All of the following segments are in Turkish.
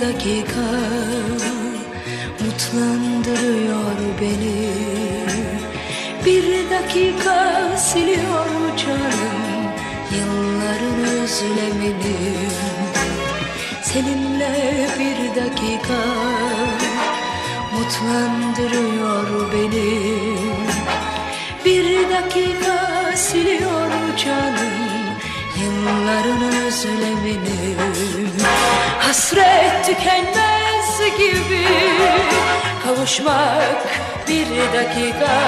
dakika mutlandırıyor beni. Bir dakika siliyor canım yılların özlemini. Seninle bir dakika mutlandırıyor beni. Bir dakika siliyor canım Yılların özlemini Hasret tükenmez gibi Kavuşmak bir dakika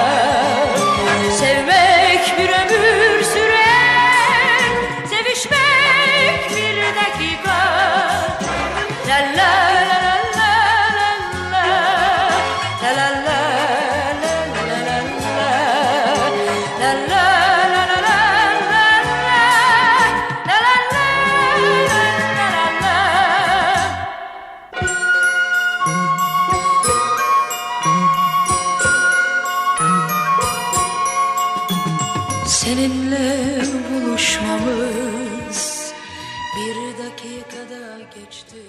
Sevmek bir ömür sürer Sevişmek bir dakika la la la La la la la la la la La la la Seninle buluşmamız bir dakikada geçti.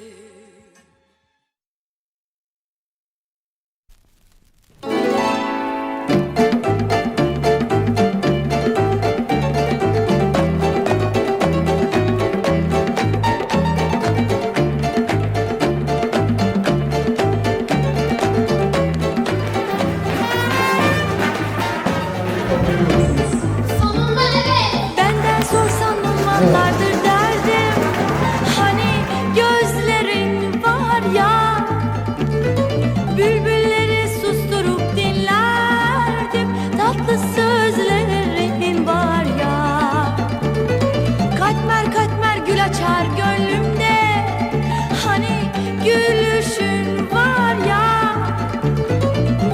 Gülüşün var ya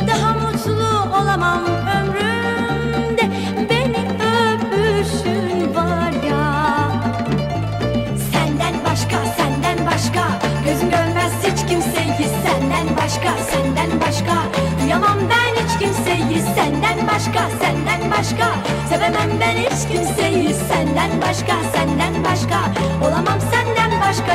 daha mutlu olamam ömrümde. Beni öpüşün var ya. Senden başka, senden başka Gözüm görmez hiç kimseyi. Senden başka, senden başka Duyamam ben hiç kimseyi. Senden başka, senden başka Sevemem ben hiç kimseyi. Senden başka, senden başka Olamam senden başkasıyla